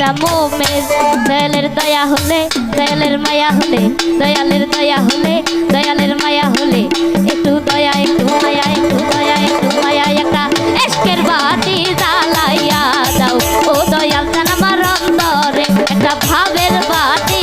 একটা মোমের দয়ালের দয়া হলে, দয়ালের মায়া হলে, দয়ালের দয়া হলে, দয়ালের মায়া হলে। একটু দয়া, একটু মায়া, একটু দয়া, একটু মায়া, একটা এসকের বাতি জ্বালাইয়া দাও। ভাবের বাতি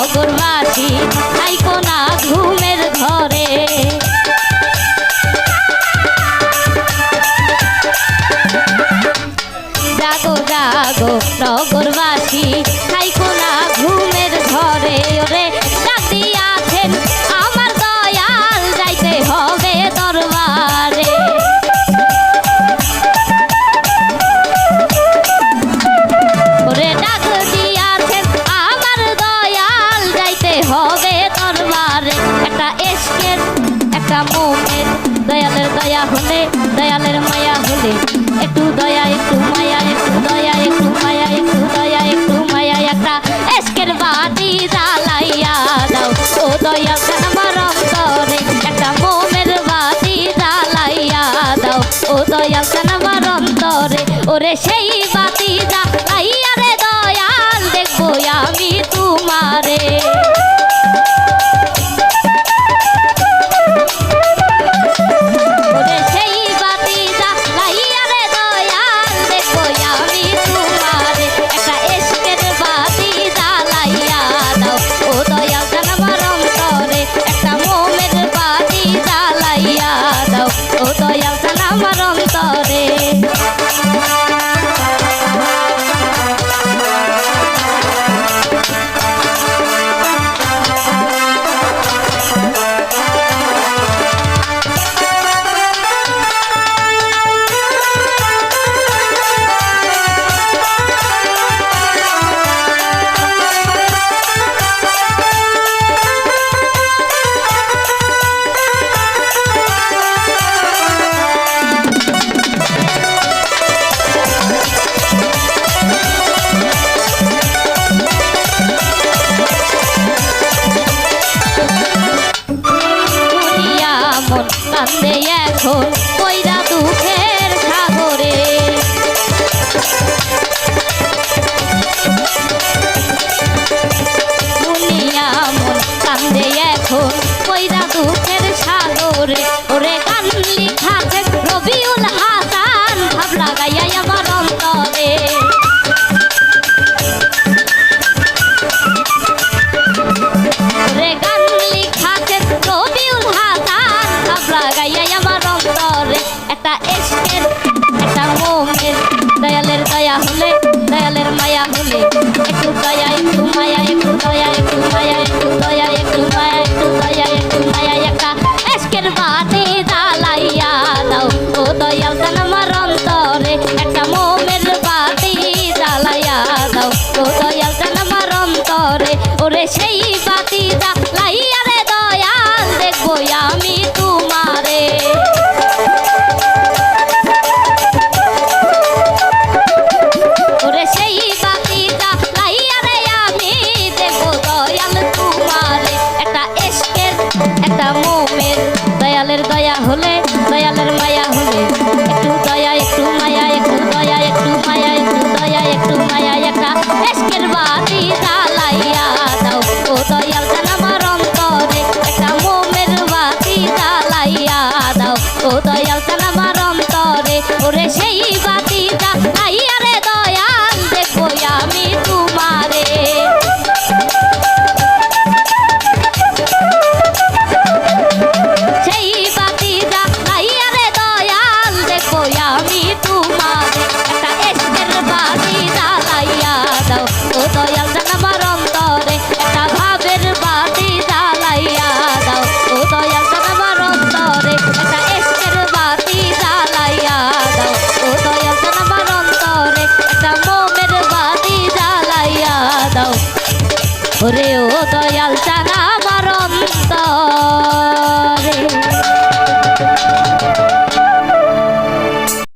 নগরবাসী এসকের একটা মোমের দয়ালের দয়া হলে, দয়ালের মায়া হলে। একটু দয়া, একটু মায়া, একটু দয়া, একটু মায়া, একটু দয়া, একটু মায়া, একটা এসকের বাতি জ্বালাইয়া দাও। ও দয়া আমার অন্তরে একটা মোমের বাতি জ্বালাইয়া দাও। ও দয়া আমার অন্তরে ওরে সেই বাতি জ্বালাইয়া